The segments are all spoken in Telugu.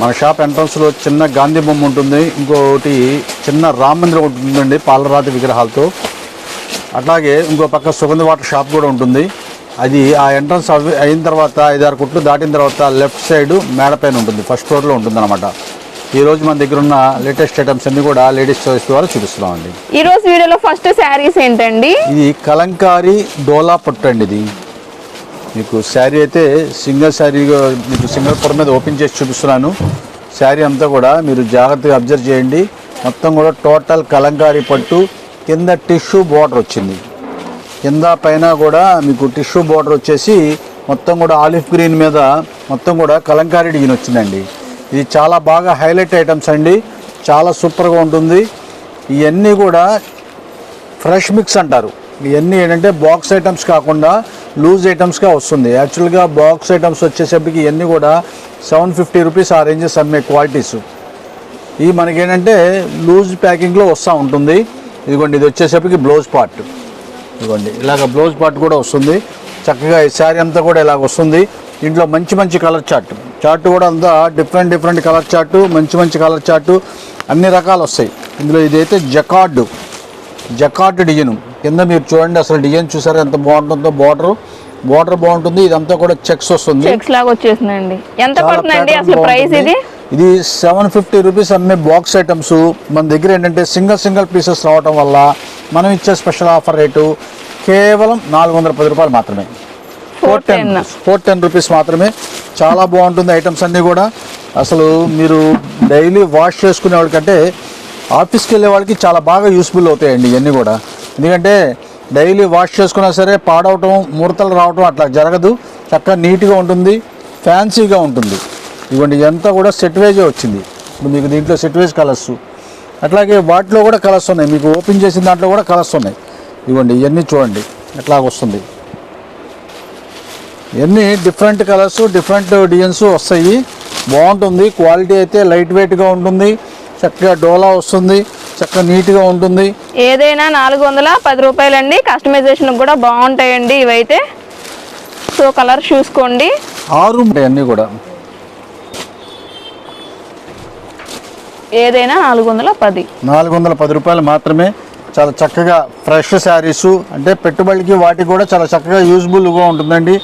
మన షాప్ ఎంట్రన్స్లో చిన్న గాంధీ బొమ్మ ఉంటుంది. ఇంకోటి చిన్న రామ మందిరం ఉంటుందండి పాలరాతి విగ్రహాలతో. అట్లాగే ఇంకో పక్క సుగంధ వాటర్ షాప్ కూడా ఉంటుంది. అది ఆ ఎంట్రన్స్ అయిన తర్వాత ఐదారు కుట్లు దాటిన తర్వాత లెఫ్ట్ సైడ్ మేడ పైన ఉంటుంది. ఫస్ట్ ఫ్లోర్లో ఉంటుంది అనమాట ఈరోజు మన దగ్గర ఉన్న లేటెస్ట్ ఐటమ్స్ అన్ని కూడా లేడీస్ చాయిస్ ద్వారా చూపిస్తున్నామండి. ఈ రోజు వీడియోలో ఫస్ట్ శారీస్ ఏంటండి? ఇది కలంకారీ డోలా పట్టు అండి ఇది. మీకు శారీ అయితే సింగిల్ శారీ మీకు సింగిల్ పొర మీద ఓపెన్ చేసి చూపిస్తున్నాను. శారీ అంతా కూడా మీరు జాగ్రత్తగా అబ్జర్వ్ చేయండి. మొత్తం కూడా టోటల్ కలంకారీ పట్టు కింద టిష్యూ బార్డర్ వచ్చింది. కింద పైన కూడా మీకు టిష్యూ బార్డర్ వచ్చేసి మొత్తం కూడా ఆలివ్ గ్రీన్ మీద మొత్తం కూడా కలంకారీ డిజైన్ వచ్చిందండి. ఇది చాలా బాగా హైలైట్ ఐటమ్స్ అండి. చాలా సూపర్గా ఉంటుంది. ఇవన్నీ కూడా ఫ్రెష్ మిక్స్ అంటారు. ఇవన్నీ ఏంటంటే బాక్స్ ఐటమ్స్ కాకుండా లూజ్ ఐటమ్స్గా వస్తుంది. యాక్చువల్గా బాక్స్ ఐటమ్స్ వచ్చేసరికి ఇవన్నీ కూడా సెవెన్ ఫిఫ్టీ రూపీస్ ఆ రేంజెస్ అమ్మే క్వాలిటీస్. ఇవి మనకేంటంటే లూజ్ ప్యాకింగ్లో వస్తూ ఉంటుంది. ఇదిగోండి ఇది వచ్చేసరికి బ్లౌజ్ పార్ట్. ఇదిగోండి ఇలాగ బ్లౌజ్ పార్ట్ కూడా వస్తుంది. చక్కగా ఈ శారీ అంతా కూడా ఇలాగ వస్తుంది. ఇంట్లో మంచి మంచి కలర్ చార్ట్. చార్ట్ కూడా అంతా డిఫరెంట్ డిఫరెంట్ కలర్ చార్టు మంచి మంచి కలర్ చార్టు అన్ని రకాలు వస్తాయి. ఇందులో ఇదైతే జకార్డు జకార్డ్ డిజైన్. కింద మీరు చూడండి అసలు డిజైన్ చూసారా ఎంత బాగుంటుందో బార్డరు. బార్డర్ బాగుంటుంది ఇదంతా కూడా చెక్స్ వస్తుంది. చెక్స్ లాగా వచ్చేసిందండి. ఎంత పడుతుందండి అసలు ప్రైస్. ఇది? ఇది సెవెన్ ఫిఫ్టీ రూపీస్ అమ్మే బాక్స్ ఐటమ్స్ మన దగ్గర ఏంటంటే సింగిల్ సింగిల్ పీసెస్ రావడం వల్ల మనం ఇచ్చే స్పెషల్ ఆఫర్ రేటు కేవలం నాలుగు వందల పది రూపాయలు మాత్రమే. Four ten 410. Four ten rupees మాత్రమే. చాలా బాగుంటుంది ఐటమ్స్ అన్నీ కూడా. అసలు మీరు డైలీ వాష్ చేసుకునే వాళ్ళకంటే ఆఫీస్కి వెళ్ళే వాళ్ళకి చాలా బాగా యూస్ఫుల్ అవుతాయండి ఇవన్నీ కూడా. ఎందుకంటే డైలీ వాష్ చేసుకున్నా సరే పాడవటం ముడతలు రావటం అట్లా జరగదు. చక్కగా నీట్గా ఉంటుంది ఫ్యాన్సీగా ఉంటుంది. ఇవ్వండి ఇదంతా కూడా సెట్ వేజే వచ్చింది. ఇప్పుడు మీకు దీంట్లో సెట్ వేజ్ కలర్స్. అట్లాగే వాటిలో కూడా కలర్స్ ఉన్నాయి. మీకు ఓపెన్ చేసిన దాంట్లో కూడా కలర్స్ ఉన్నాయి. ఇవ్వండి ఇవన్నీ చూడండి. ఎట్లా వస్తుంది ఇవన్నీ డిఫరెంట్ కలర్స్ డిఫరెంట్ డిజైన్స్ వస్తాయి. బాగుంటుంది. క్వాలిటీ అయితే లైట్ వెయిట్గా ఉంటుంది. చక్కగా డోలా వస్తుంది. చక్కగా నీట్గా ఉంటుంది. ఏదైనా నాలుగు వందల పది రూపాయలండి. కస్టమైజేషన్ కూడా బాగుంటాయండి ఇవైతే. సో కలర్ చూసుకోండి. ఆరు అన్నీ కూడా. ఏదైనా నాలుగు వందల పది. నాలుగు వందల పది రూపాయలు మాత్రమే. చాలా చక్కగా ఫ్రెష్ శారీస్. అంటే పెట్టుబడికి వాటికి కూడా చాలా చక్కగా యూజ్ఫుల్గా ఉంటుందండి.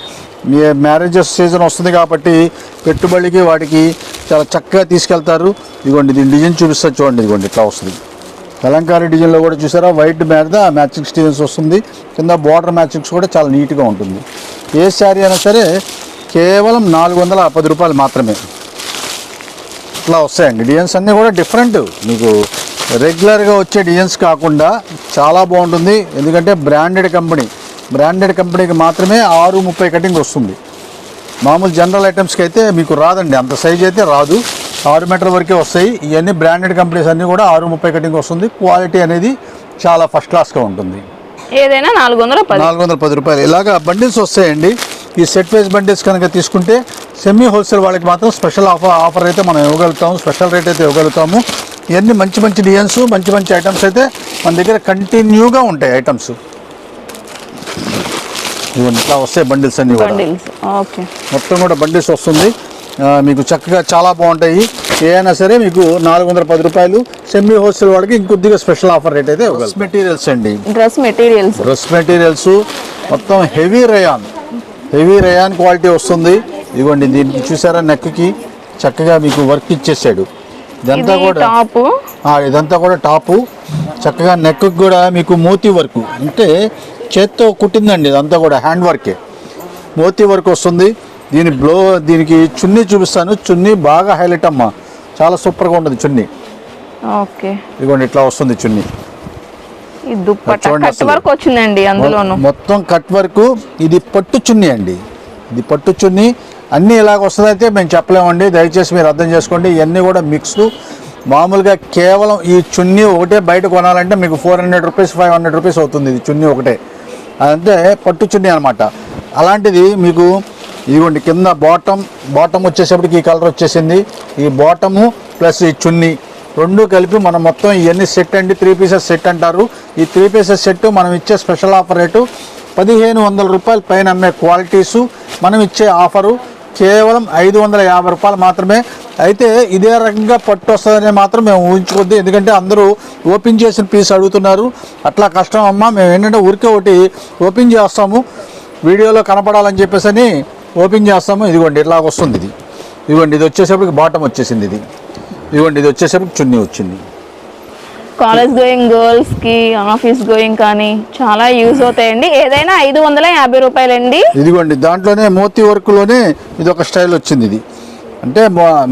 మ్యారేజెస్ సీజన్ వస్తుంది కాబట్టి పెట్టుబడికి వాటికి చాలా చక్కగా తీసుకెళ్తారు. ఇదిగోండి దీని డిజైన్ చూపిస్తా చూడండి. ఇదిగోండి ఇట్లా వస్తుంది. కలంకారీ డిజైన్లో కూడా చూసారా? వైట్ మీద మ్యాచింగ్ స్టీన్స్ వస్తుంది. కింద బార్డర్ మ్యాచింగ్స్ కూడా చాలా నీట్గా ఉంటుంది. ఏ శారీ అయినా సరే కేవలం నాలుగు వందల పది రూపాయలు మాత్రమే. ఇట్లా వస్తాయండి. డిజైన్స్ అన్నీ కూడా డిఫరెంట్. మీకు రెగ్యులర్గా వచ్చే డిజైన్స్ కాకుండా చాలా బాగుంటుంది. ఎందుకంటే బ్రాండెడ్ కంపెనీ. బ్రాండెడ్ కంపెనీకి మాత్రమే ఆరు ముప్పై కటింగ్ వస్తుంది. మామూలు జనరల్ ఐటమ్స్కి అయితే మీకు రాదండి. అంత సైజ్ అయితే రాదు. ఆరు మీటర్ వరకే వస్తాయి. ఇవన్నీ బ్రాండెడ్ కంపెనీస్ అన్నీ కూడా ఆరు ముప్పై కటింగ్ వస్తుంది. క్వాలిటీ అనేది చాలా ఫస్ట్ క్లాస్గా ఉంటుంది. ఏదైనా నాలుగు వందల నాలుగు వందల పది రూపాయలు. ఇలాగా బండిల్స్ వస్తాయండి. ఈ సెట్ వైజ్ బండిల్స్ కనుక తీసుకుంటే సెమీ హోల్సేల్ వాళ్ళకి మాత్రం స్పెషల్ ఆఫర్ ఆఫర్ అయితే మనం ఇవ్వగలుగుతాము. స్పెషల్ రేట్ అయితే ఇవ్వగలుగుతాము. ఇవన్నీ మంచి మంచి డిజైన్స్ మంచి మంచి ఐటమ్స్ అయితే మన దగ్గర కంటిన్యూగా ఉంటాయి ఐటమ్స్ ఇవన్నీ ఇట్లా వస్తాయి బండిల్స్ అన్నీ కూడా. మొత్తం కూడా బండిల్స్ వస్తుంది. మీకు చక్కగా చాలా బాగుంటాయి. ఏ అయినా సరే మీకు నాలుగు వందల పది రూపాయలు సెమీ హోల్సేల్ వాళ్ళకి ఇంకొద్దిగా స్పెషల్ ఆఫర్ రేట్ అయితే మెటీరియల్స్ అండి. డ్రెస్ మెటీరియల్స్ డ్రెస్ మెటీరియల్స్ మొత్తం heavy rayon heavy rayon quality వస్తుంది. ఇదిగోండి దీనికి చూసారా నెక్కి చక్కగా మీకు వర్క్ ఇచ్చేసాడు. ఇదంతా ఇది కూడా టాప్ ఆ, ఇదంతా కూడా టాపు చక్కగా నెక్ కూడా మీకు మోతీ వర్క్ అంటే చేత్తో కుట్టిందండి ఇదంతా కూడా హ్యాండ్ వర్కే మోతీ వర్క్ వస్తుంది. దీని బ్లో దీనికి చున్నీ చూపిస్తాను. చున్నీ బాగా హైలైట్ అమ్మా. చాలా సూపర్గా ఉంటుంది చున్నీ. ఓకే. ఇదిగోండి ఇట్లా వస్తుంది చున్నీ. వచ్చిందండి అందులోను. మొత్తం కట్ వర్క్ ఇది పట్టు చున్నీ అండి. ఇది పట్టు చున్నీ. అన్నీ ఇలాగ వస్తుందైతే మేము చెప్పలేమండి. దయచేసి మీరు అర్థం చేసుకోండి. ఇవన్నీ కూడా మిక్స్ మామూలుగా కేవలం ఈ చున్నీ ఒకటే బయట కొనాలంటే మీకు four hundred rupees five hundred rupees అవుతుంది. ఇది చున్నీ ఒకటే. అంటే పట్టు చున్నీ అనమాట అలాంటిది మీకు ఇదిగోండి కింద బాటమ్ బాటమ్ వచ్చేసప్పటికి ఈ కలర్ వచ్చేసింది. ఈ బాటము ప్లస్ ఈ చున్నీ. రెండు కలిపి మనం మొత్తం ఇవన్నీ సెట్ అండి త్రీ పీసెస్ సెట్ అంటారు. ఈ త్రీ పీసెస్ సెట్ మనం ఇచ్చే స్పెషల్ ఆఫర్ రేటు పదిహేను వందల రూపాయల పైన అమ్మే క్వాలిటీసు మనం ఇచ్చే ఆఫరు కేవలం ఐదు వందల యాభై రూపాయలు మాత్రమే. అయితే ఇదే రకంగా పట్టు వస్తుందని మాత్రం మేము ఊహించుకోద్ది ఎందుకంటే అందరూ ఓపెన్ చేసిన పీస్ అడుగుతున్నారు. అట్లా కష్టం అమ్మా మేము ఏంటంటే ఊరికే ఒకటి ఓపెన్ చేస్తాము. వీడియోలో కనపడాలని చెప్పేసి అని ఓపెన్ చేస్తాము ఇదిగోండి ఇట్లా వస్తుంది ఇది. ఇదిగోండి ఇది వచ్చేసప్పటికి బాటం వచ్చేసింది ఇది. ఇదిగోండి ఇది వచ్చేసరికి చున్నీ వచ్చింది. కాలేజ్ గోయింగ్ గర్ల్స్కి ఆఫీస్ గోయింగ్ కానీ చాలా యూజ్ అవుతాయండి. ఏదైనా ఐదు వందల యాభై రూపాయలండి. ఇదిగోండి దాంట్లోనే మోతీ వర్క్లోనే ఇది ఒక స్టైల్ వచ్చింది ఇది. అంటే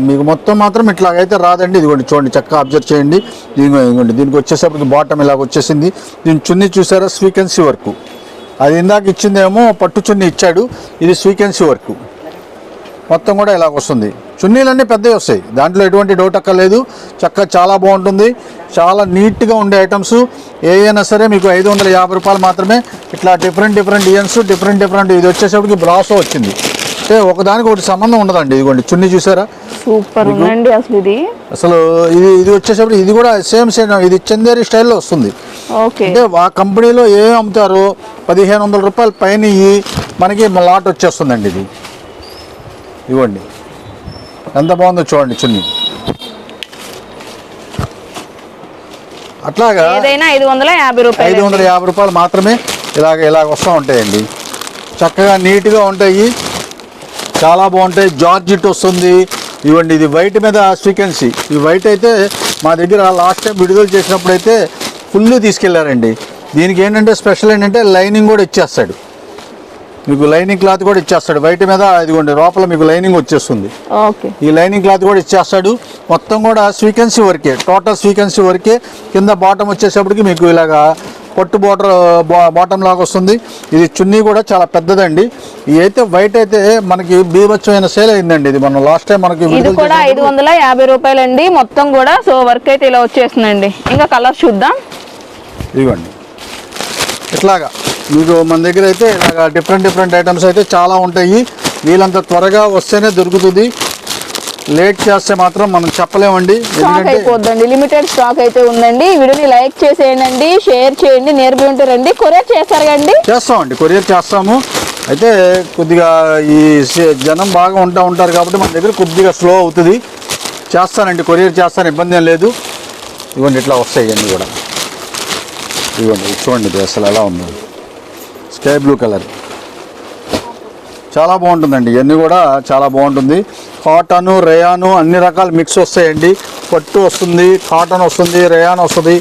మీకు మొత్తం మాత్రం ఇట్లాగైతే రాదండి. ఇదిగోండి చూడండి చక్కగా అబ్జర్వ్ చేయండి. ఇదిగో ఇదిగోండి దీనికి వచ్చేసరికి బాటమ్ ఇలాగ వచ్చేసింది. దీని చున్నీ చూసారా? స్వీకెన్సీ వర్క్ అది ఇందాక ఇచ్చిందేమో పట్టు చున్నీ ఇచ్చాడు. ఇది స్వీకెన్సీ వర్క్. మొత్తం కూడా ఇలాగ వస్తుంది. చున్నీలన్నీ పెద్దవి వస్తాయి. దాంట్లో ఎటువంటి డౌట్ అక్కర్లేదు. చక్కగా చాలా బాగుంటుంది. చాలా నీట్గా ఉండే ఐటమ్స్. ఏ అయినా సరే మీకు ఐదు వందల యాభై రూపాయలు మాత్రమే ఇట్లా different different designs different different ఇది వచ్చేసరికి బ్రాసో వచ్చింది. అంటే ఒకదానికి ఒకటి సంబంధం ఉండదండి. ఇదిగోండి చున్నీ చూసారా? సూపర్ ఉందండి అసలు ఇది. అసలు ఇది ఇది వచ్చేసరికి ఇది కూడా సేమ్ సేమ్ ఇది చందేరి స్టైల్లో వస్తుంది. అంటే ఆ కంపెనీలో ఏం అమ్ముతారో? పదిహేను వందల రూపాయలు పైన మనకి లాట్ వచ్చేస్తుందండి ఇది. ఇవ్వండి. ఎంత బాగుందో చూడండి చున్నీ. అట్లాగా ఏదైనా ఐదు వందల యాభై ఐదు రూపాయలు వందల యాభై రూపాయలు మాత్రమే ఇలాగ ఇలాగ వస్తూ ఉంటాయండి. చక్కగా నీట్గా ఉంటాయి. చాలా బాగుంటాయి. జార్జిట్ వస్తుంది. ఇవ్వండి ఇది వైట్ మీద సీక్వెన్సీ ఈ వైట్ అయితే మా దగ్గర లాస్ట్ టైం విడుదల చేసినప్పుడు అయితే ఫుల్ తీసుకెళ్ళారండి. దీనికి ఏంటంటే స్పెషల్ ఏంటంటే లైనింగ్ కూడా ఇచ్చేస్తాడు. మీకు లైనింగ్ క్లాత్ కూడా ఇచ్చేస్తాడు. వైట్ మీద ఇదిగోండి లోపల మీకు లైనింగ్ వచ్చేస్తుంది. ఈ లైనింగ్ క్లాత్ కూడా ఇచ్చేస్తాడు. మొత్తం కూడా స్వీకెన్సీ వర్కే టోటల్ స్వీకెన్సీ వర్కే. కింద బాటమ్ వచ్చేసప్పటికి మీకు ఇలాగా పొట్టు బోటర్ బాటమ్ లాగా వస్తుంది. ఇది చున్నీ కూడా చాలా పెద్దదండి. ఇది అయితే వైట్ అయితే మనకి బీభత్సమైన సేల్ అయిందండి ఇది. మనం లాస్ట్ టైం మనకి ఇది కూడా ఐదు వందల యాభై రూపాయలండి. మొత్తం కూడా సో వర్క్ అయితే ఇలా వచ్చేస్తుందండి. ఇంకా కలర్ చూద్దాం. ఇదిగోండి ఇట్లాగా మీకు మన దగ్గర అయితే ఇలాగా డిఫరెంట్ డిఫరెంట్ ఐటమ్స్ అయితే చాలా ఉంటాయి. వీళ్ళంత త్వరగా వస్తేనే దొరుకుతుంది. లేట్ చేస్తే మాత్రం మనం చెప్పలేమండి. స్టాక్ అయిపోద్దండి. లిమిటెడ్ స్టాక్ అయితే ఉందండి. వీడియోని లైక్ చేసేయండి షేర్ చేయండి నేర్పి ఉంటారండి కొరియర్ చేస్తారు కండి చేస్తామండి. కొరియర్ చేస్తాము. అయితే కొద్దిగా ఈ జనం బాగా ఉంటా ఉంటారు కాబట్టి మన దగ్గర కొద్దిగా స్లో అవుతుంది. చేస్తానండి. కొరియర్ చేస్తాను. ఇబ్బంది ఏం లేదు. ఇవ్వండి ఇట్లా వస్తాయి ఇవన్నీ కూడా. ఇవ్వండి చూడండి ఇది అసలు ఎలా ఉంది. Sky blue colour. చాలా బాగుంటుందండి ఇవన్నీ కూడా చాలా బాగుంటుంది. కాటన్ రేయాను అన్ని రకాల మిక్స్ వస్తాయండి. పట్టు వస్తుంది కాటన్ వస్తుంది రేయాన్ వస్తుంది.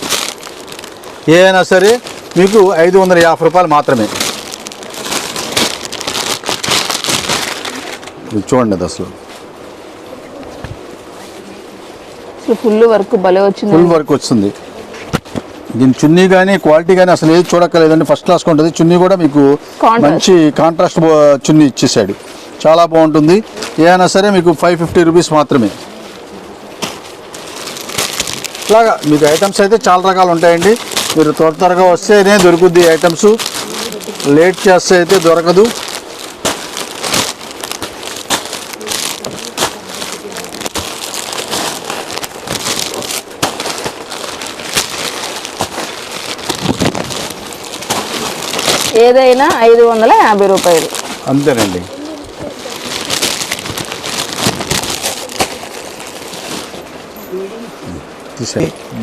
ఏ అయినా సరే మీకు ఐదు వందల యాభై రూపాయలు మాత్రమే. చూడండి అది అసలు. ఫుల్ వర్క్ భలే వచ్చింది ఫుల్ వర్క్ వచ్చింది. దీని చున్నీ కానీ క్వాలిటీ కానీ అసలు ఏది చూడక్కర్లేదండి. ఫస్ట్ క్లాస్ ఉంటుంది. చున్నీ కూడా మీకు. మంచి కాంట్రాస్ట్ చున్నీ ఇచ్చేసాడు చాలా బాగుంటుంది. ఏదైనా సరే మీకు ఫైవ్ ఫిఫ్టీ రూపీస్ మాత్రమే. ఇలాగా మీకు ఐటమ్స్ అయితే చాలా రకాలు ఉంటాయండి. మీరు త్వర త్వరగా వస్తేనే దొరుకుద్ది ఐటమ్స్ లేట్ చేస్తే అయితే దొరకదు. ఏదైనా ఐదు వందల యాభై రూపాయలు. అంతేనండి.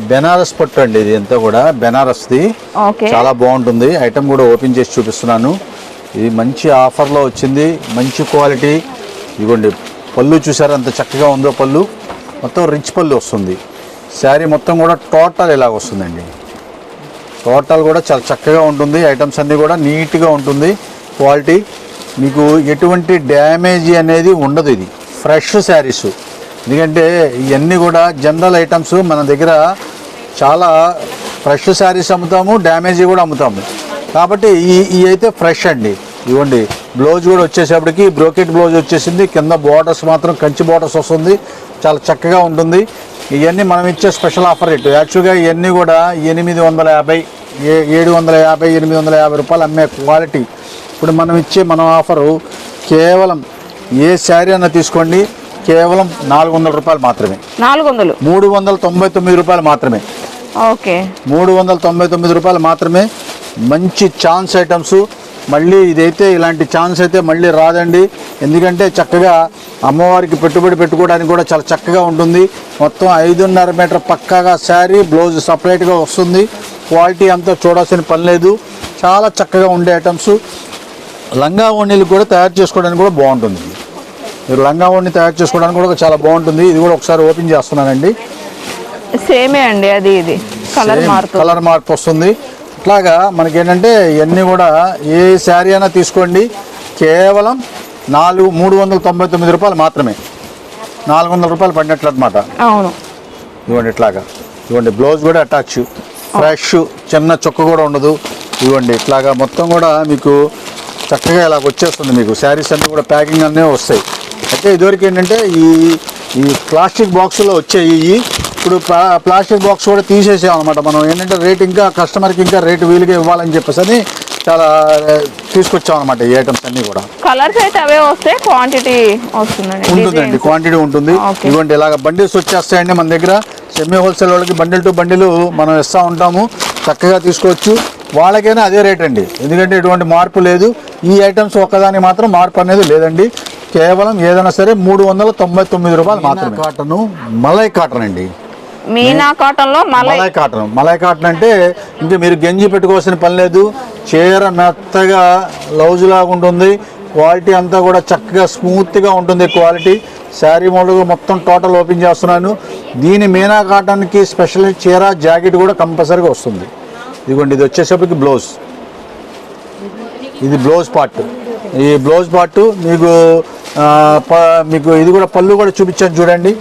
బెనారస్ పట్టు అండి ఇది అంతా కూడా. బెనారస్ది. ఓకే. చాలా బాగుంటుంది. ఐటమ్ కూడా ఓపెన్ చేసి చూపిస్తున్నాను. ఇది మంచి ఆఫర్లో వచ్చింది. మంచి క్వాలిటీ. ఇదిగోండి పళ్ళు చూసారా ఎంత చక్కగా ఉందో పళ్ళు. మొత్తం రిచ్ పళ్ళు వస్తుంది. శారీ మొత్తం కూడా టోటల్ ఇలాగ వస్తుందండి. టోటల్ కూడా చాలా చక్కగా ఉంటుంది. ఐటమ్స్ అన్నీ కూడా నీట్గా ఉంటుంది. క్వాలిటీ. మీకు ఎటువంటి డ్యామేజ్ అనేది ఉండదు ఇది. ఫ్రెష్ శారీస్. ఎందుకంటే ఇవన్నీ కూడా జనరల్ ఐటమ్స్ మన దగ్గర చాలా ఫ్రెష్ శారీస్ అమ్ముతాము డ్యామేజీ కూడా అమ్ముతాము. కాబట్టి ఈ ఈ అయితే ఫ్రెష్ అండి. ఇవ్వండి. బ్లౌజ్ కూడా వచ్చేసేపటికి బ్రోకెట్ బ్లౌజ్ వచ్చేసింది. కింద బార్డర్స్ మాత్రం కంచి బార్డర్స్ వస్తుంది. చాలా చక్కగా ఉంటుంది. ఇవన్నీ మనం ఇచ్చే స్పెషల్ ఆఫర్ రేటు. యాక్చువల్గా ఇవన్నీ కూడా ఎనిమిది వందల యాభై ఏ ఏడు వందల యాభై ఎనిమిది వందల యాభై రూపాయలు అమ్మే క్వాలిటీ. ఇప్పుడు మనం ఇచ్చే మనం ఆఫరు కేవలం ఏ శారీ అన్న తీసుకోండి కేవలం నాలుగు వందల రూపాయలు మాత్రమే. నాలుగు వందలు. మూడు వందల తొంభై తొమ్మిది రూపాయలు మాత్రమే. ఓకే. మూడు వందల తొంభై తొమ్మిది రూపాయలు మాత్రమే. మంచి ఛాన్స్ ఐటమ్స్. మళ్ళీ ఇదైతే ఇలాంటి ఛాన్స్ అయితే మళ్ళీ రాదండి. ఎందుకంటే చక్కగా అమ్మవారికి పెట్టుబడి పెట్టుకోవడానికి కూడా చాలా చక్కగా ఉంటుంది. మొత్తం ఐదున్నర మీటర్ పక్కాగా శారీ బ్లౌజ్ సపరేట్గా వస్తుంది. క్వాలిటీ అంతా చూడాల్సిన పని లేదు. చాలా చక్కగా ఉండే ఐటమ్స్. లంగా ఓణీలు కూడా తయారు చేసుకోవడానికి కూడా బాగుంటుంది. మీరు లంగా ఓణి తయారు చేసుకోవడానికి కూడా చాలా బాగుంటుంది. ఇది కూడా ఒకసారి ఓపెన్ చేస్తున్నానండి. సేమే అండి అది ఇది. కలర్ మారుతుంది కలర్ మార్పు వస్తుంది. ఇట్లాగా మనకి ఏంటంటే ఇవన్నీ కూడా ఏ శారీ అయినా తీసుకోండి. కేవలం నాలుగు మూడు వందల తొంభై తొమ్మిది రూపాయలు మాత్రమే. నాలుగు వందల రూపాయలు పడినట్లు అనమాట అవును. ఇవ్వండి ఇట్లాగా. ఇవ్వండి బ్లౌజ్ కూడా అటాచ్. ఫ్రెష్ చిన్న చొక్క కూడా ఉండదు. ఇవ్వండి ఇట్లాగా మొత్తం కూడా మీకు చక్కగా ఇలాగ వచ్చేస్తుంది మీకు. శారీస్ అన్నీ కూడా ప్యాకింగ్ అన్నీ వస్తాయి. అయితే ఇదివరకు ఏంటంటే ఈ ఈ ప్లాస్టిక్ బాక్స్లో వచ్చాయి. ఇవి ఇప్పుడు ప్లా ప్లాస్టిక్ బాక్స్ కూడా తీసేసాం అనమాట మనం. ఏంటంటే రేట్ ఇంకా కస్టమర్కి ఇంకా రేటు వీలుగా ఇవ్వాలని చెప్పేసి అని చాలా తీసుకొచ్చాం అనమాట ఈ ఐటమ్స్ అన్నీ కూడా. కలర్స్ అయితే అవే వస్తే క్వాంటిటీ వస్తుందండి ఉంటుందండి. క్వాంటిటీ ఉంటుంది. ఇవ్వండి ఇలాగ బండిల్స్ వచ్చేస్తాయండి మన దగ్గర. సెమీ హోల్సేల్ వాళ్ళకి బండిల్ టు బండిల్ మనం ఇస్తూ ఉంటాము చక్కగా తీసుకోవచ్చు. వాళ్ళకైనా అదే రేట్ అండి. ఎందుకంటే ఎటువంటి మార్పు లేదు. ఈ ఐటమ్స్ ఒక్కదానికి మాత్రం మార్పు అనేది లేదండి. కేవలం ఏదైనా సరే మూడు వందల తొంభై తొమ్మిది రూపాయలు మాత్రమే. కాటన్ మలై కాటన్ అండి. మీనా కాటన్లో మలై మలై కాటన్. మలై కాటన్ అంటే ఇంకా మీరు గంజి పెట్టుకోవాల్సిన పని లేదు. చీర మెత్తగా లౌజ్ లాగా ఉంటుంది. క్వాలిటీ అంతా కూడా చక్కగా స్మూత్గా ఉంటుంది క్వాలిటీ. శారీ మోడల్ మొత్తం టోటల్ ఓపెన్ చేస్తున్నాను. దీని మీనా కాటన్కి స్పెషల్ చీర జాకెట్ కూడా కంపల్సరీగా వస్తుంది. ఇదిగోండి ఇది వచ్చేసరికి బ్లౌజ్. ఇది బ్లౌజ్ పార్ట్. ఈ బ్లౌజ్ పార్ట్ మీకు ప- మీకు ఇది కూడా పళ్ళు కూడా చూపించాను చూడండి.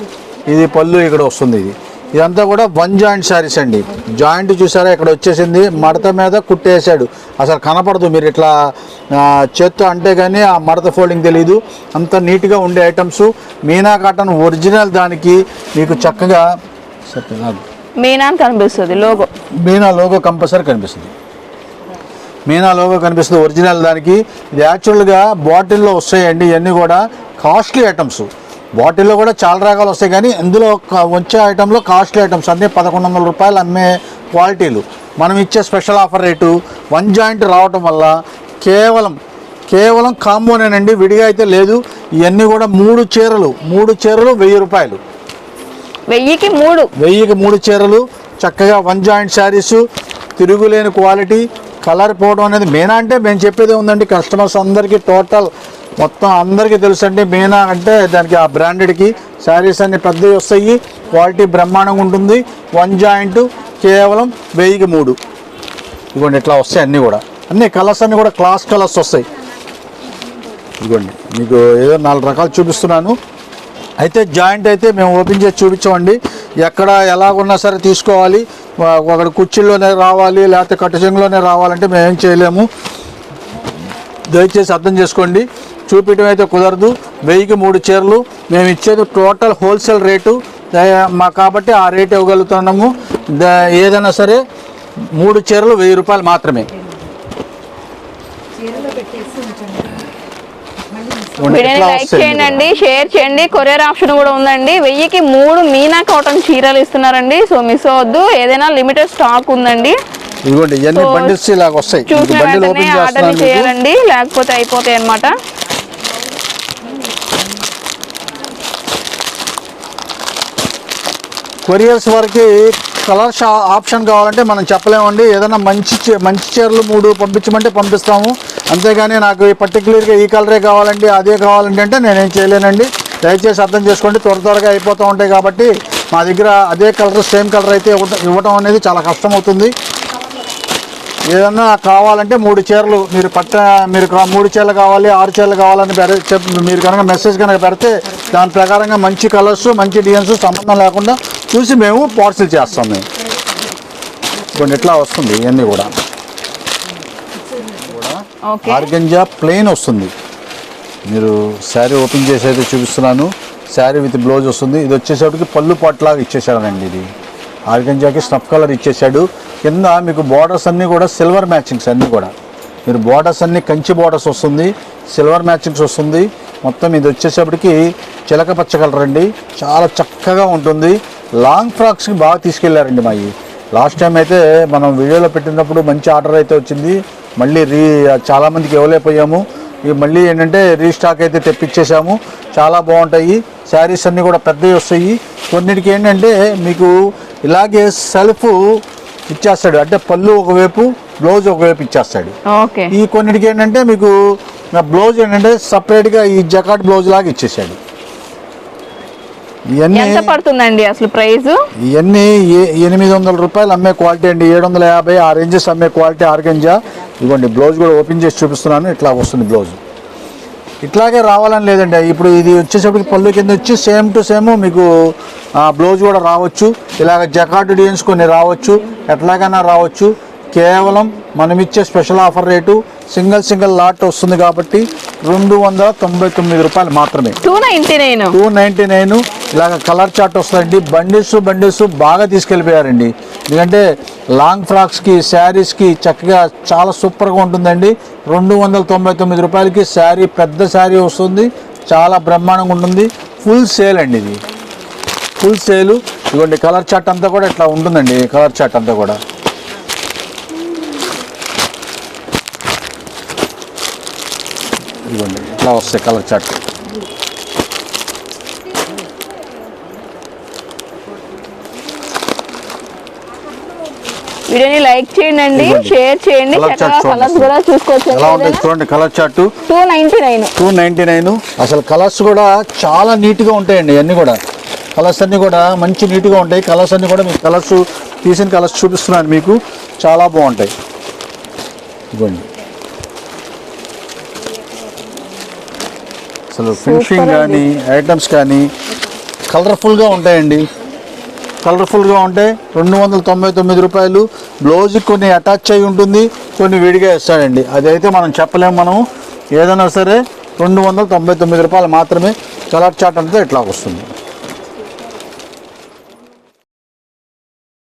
ఇది పళ్ళు ఇక్కడ వస్తుంది ఇది. ఇదంతా కూడా వన్ జాయింట్ శారీస్ అండి. జాయింట్ చూసారా ఇక్కడ వచ్చేసింది మడత మీద కుట్టేసాడు అసలు కనపడదు మీరు ఇట్లా చేత్తో అంటే కానీ ఆ మడత ఫోల్డింగ్ తెలియదు అంత నీట్గా ఉండే ఐటమ్స్. మీనా కాటన్ ఒరిజినల్ దానికి మీకు చక్కగా మీనా కనిపిస్తుంది లోగో. మీనా లోగో కంపల్సరీ కనిపిస్తుంది. మీనా లోగో కనిపిస్తుంది ఒరిజినల్ దానికి. ఇది యాక్చువల్గా బాటిల్లో వస్తాయండి ఇవన్నీ కూడా కాస్ట్లీ ఐటమ్స్. బాటిల్లో కూడా చాలా రకాలు వస్తాయి కానీ ఇందులో వచ్చే ఐటెంలో కాస్ట్లీ ఐటమ్స్ అన్నీ పదకొండు వందల రూపాయలు అమ్మే క్వాలిటీలు. మనం ఇచ్చే special offer rate one joint రావటం వల్ల కేవలం కేవలం కాంబోనేనండి విడిగా అయితే లేదు. ఇవన్నీ కూడా మూడు చీరలు మూడు చీరలు వెయ్యి రూపాయలు. వెయ్యికి మూడు. వెయ్యికి మూడు చీరలు చక్కగా వన్ జాయింట్ శారీస్ తిరుగులేని క్వాలిటీ కలర్ పోవడం అనేది మీనా అంటే మేము చెప్పేది ఉందండి కస్టమర్స్ అందరికీ టోటల్ మొత్తం అందరికీ తెలుసండి మీనా అంటే దానికి ఆ బ్రాండెడ్కి శారీస్ అన్ని పెద్దవి వస్తాయి. క్వాలిటీ బ్రహ్మాండంగా ఉంటుంది. వన్ జాయింట్ కేవలం వెయ్యికి మూడు. ఇదిగోండి ఇట్లా వస్తాయి అన్నీ కూడా. అన్ని కలర్స్ అన్నీ కూడా క్లాస్ కలర్స్ వస్తాయి. ఇదిగోండి మీకు ఏదో నాలుగు రకాలు చూపిస్తున్నాను. అయితే జాయింట్ అయితే మేము ఓపెన్ చేసి చూపించామండి. ఎక్కడ ఎలాగున్నా సరే తీసుకోవాలి. ఒకటి కుర్చీల్లోనే రావాలి లేకపోతే కట్టుచెంగులోనే రావాలంటే మేము ఏం చేయలేము. దయచేసి అర్థం చేసుకోండి. చూపించడం అయితే కుదరదు. వెయ్యికి మూడు చీరలు. మేము ఇచ్చేది టోటల్ హోల్సేల్ రేటు మా కాబట్టి ఆ రేట్ ఇవ్వగలుగుతున్నాము. ఏదైనా సరే మూడు చీరలు వెయ్యి రూపాయలు మాత్రమే. లైక్ చేయండి షేర్ చేయండి. కొరియర్ ఆప్షన్ కూడా ఉందండి. వెయ్యికి మూడు మీనా కాటన్ చీరలు ఇస్తున్నారండి. సో మిస్ అవ్వద్దు. ఏదైనా లిమిటెడ్ స్టాక్ ఉందండి. ఇదిగోండి ఇవన్నీ బండిల్స్ ఇలాగ వస్తాయి. బండిల్ వెంటనే ఓపెన్. చేయాలండి లేకపోతే అయిపోతాయి అన్నమాట. కొరియర్స్ వరకు కలర్ షా ఆప్షన్ కావాలంటే మనం చెప్పలేమండి. ఏదైనా మంచి చీ- మంచి చీరలు మూడు పంపించమంటే పంపిస్తాము. అంతేగాని నాకు ఈ పర్టికులర్గా ఈ కలరే కావాలండి అదే కావాలండి అంటే నేనేం చేయలేనండి. దయచేసి అర్థం చేసుకోండి. త్వర త్వరగా అయిపోతూ ఉంటాయి కాబట్టి మా దగ్గర అదే కలర్ సేమ్ కలర్ అయితే ఇవ్వటం ఇవ్వటం అనేది చాలా కష్టం అవుతుంది ఏదన్నా కావాలంటే మూడు చీరలు మీరు పట్ట మీరు మూడు చీరలు కావాలి ఆరు చీరలు కావాలని చెప్ మీరు కనుక మెసేజ్ కనుక పెడితే దాని ప్రకారంగా మంచి కలర్స్ మంచి డిజైన్స్ సంబంధం లేకుండా చూసి మేము పార్సిల్ చేస్తాం మేము. కొన్ని ఇట్లా వస్తుంది ఇవన్నీ కూడా? ఆర్గంజా ప్లెయిన్ వస్తుంది. మీరు శారీ ఓపెన్ చేసి అయితే చూపిస్తున్నాను. శారీ విత్ బ్లౌజ్ వస్తుంది. ఇది వచ్చేసరికి పళ్ళు పాట్లాగా ఇచ్చేసాడండి ఇది. ఆర్గంజాకి స్నఫ్ కలర్ ఇచ్చేసాడు కింద మీకు బార్డర్స్ అన్నీ కూడా సిల్వర్ మ్యాచింగ్స్ అన్నీ కూడా. మీరు బార్డర్స్ అన్నీ కంచి బార్డర్స్ వస్తుంది. సిల్వర్ మ్యాచింగ్స్ వస్తుంది. మొత్తం ఇది వచ్చేసప్పటికి చిలక పచ్చ కలర్ అండి. చాలా చక్కగా ఉంటుంది. లాంగ్ ఫ్రాక్స్కి బాగా తీసుకెళ్ళారండి మా ఈ లాస్ట్ టైం అయితే మనం వీడియోలో పెట్టినప్పుడు మంచి ఆర్డర్ అయితే వచ్చింది. మళ్ళీ రీ చాలామందికి ఇవ్వలేకపోయాము. ఇవి మళ్ళీ ఏంటంటే రీస్టాక్ అయితే తెప్పించేసాము చాలా బాగుంటాయి. శారీస్ అన్నీ కూడా పెద్దవి వస్తాయి. కొన్నిటికి ఏంటంటే మీకు ఇలాగే సెల్ఫ్ ఇచ్చేస్తాడు. అంటే పళ్ళు ఒకవైపు బ్లౌజ్ ఒకవైపు ఇచ్చేస్తాడు. ఈ కొన్నిటికి ఏంటంటే మీకు బ్లౌజ్ ఏంటంటే సపరేట్గా ఈ జకాట్ బ్లౌజ్ లాగా ఇచ్చేసాడు ఎంత పడుతుందండి అసలు ప్రైస్ ఇవన్నీ ఏ- ఎనిమిది వందల రూపాయలు అమ్మే క్వాలిటీ అండి. ఏడు వందల యాభై ఆ రేంజెస్ అమ్మే క్వాలిటీ ఆర్గంజా. ఇదిగోండి బ్లౌజ్ కూడా ఓపెన్ చేసి చూపిస్తున్నాను. ఇట్లా వస్తుంది బ్లౌజ్. ఇట్లాగే రావాలని లేదండి. ఇప్పుడు ఇది వచ్చేసప్పటికి పళ్ళు కింద వచ్చి సేమ్ టు సేమ్ మీకు ఆ, బ్లౌజ్ కూడా రావచ్చు. ఇలాగ జకాట్ డిజైన్స్ కొన్ని రావచ్చు. ఎట్లాగైనా రావచ్చు. కేవలం మనం ఇచ్చే special offer rate. Single single lot వస్తుంది కాబట్టి రెండు వందల తొంభై తొమ్మిది రూపాయలు మాత్రమే. Two ninety nine. Two ninety nine ఇలాగ కలర్ చార్ట్ వస్తాయండి. బండిల్స్ బండిల్స్ బాగా తీసుకెళ్ళిపోయారండి. ఎందుకంటే లాంగ్ ఫ్రాక్స్కి శారీస్కి చక్కగా చాలా సూపర్గా ఉంటుందండి. రెండు వందల తొంభై తొమ్మిది రూపాయలకి శారీ పెద్ద శారీ వస్తుంది. చాలా బ్రహ్మాండంగా ఉంటుంది. ఫుల్ సేల్ అండి ఇది. ఫుల్ సేలు. ఇదిగోండి కలర్ చార్ట్ అంతా కూడా ఇట్లా ఉంటుందండి. కలర్ చార్ట్ అంతా కూడా. ఇదిగోండి ఇట్లా వస్తాయి కలర్ చార్ట్ వీడియోని లైక్ చేయండి. షేర్ చేయండి కలర్స్. కూడా చూసుకోవచ్చు. ఎలా ఉంటుంది చూడండి colour chart two ninety nine. Two ninety nine. అసలు కలర్స్ కూడా చాలా నీట్గా ఉంటాయండి అన్నీ కూడా. కలర్స్ అన్నీ కూడా మంచి నీట్గా ఉంటాయి. కలర్స్ అన్నీ కూడా మీకు కలర్స్ తీసిన కలర్స్ చూపిస్తున్నాను మీకు. చాలా బాగుంటాయి. ఇవ్వండి అసలు ఫినిషింగ్. కానీ ఐటమ్స్ కానీ కలర్ఫుల్గా ఉంటాయండి. కలర్ఫుల్గా ఉంటాయి రెండు వందల తొంభై తొమ్మిది రూపాయలు బ్లౌజ్ కొన్ని అటాచ్ అయి ఉంటుంది కొన్ని విడిగా ఇస్తాడండి. అదైతే మనం చెప్పలేము మనం ఏదైనా సరే రెండు వందల తొంభై తొమ్మిది రూపాయలు మాత్రమే కలర్ చాట్ అంతా ఇట్లా వస్తుంది.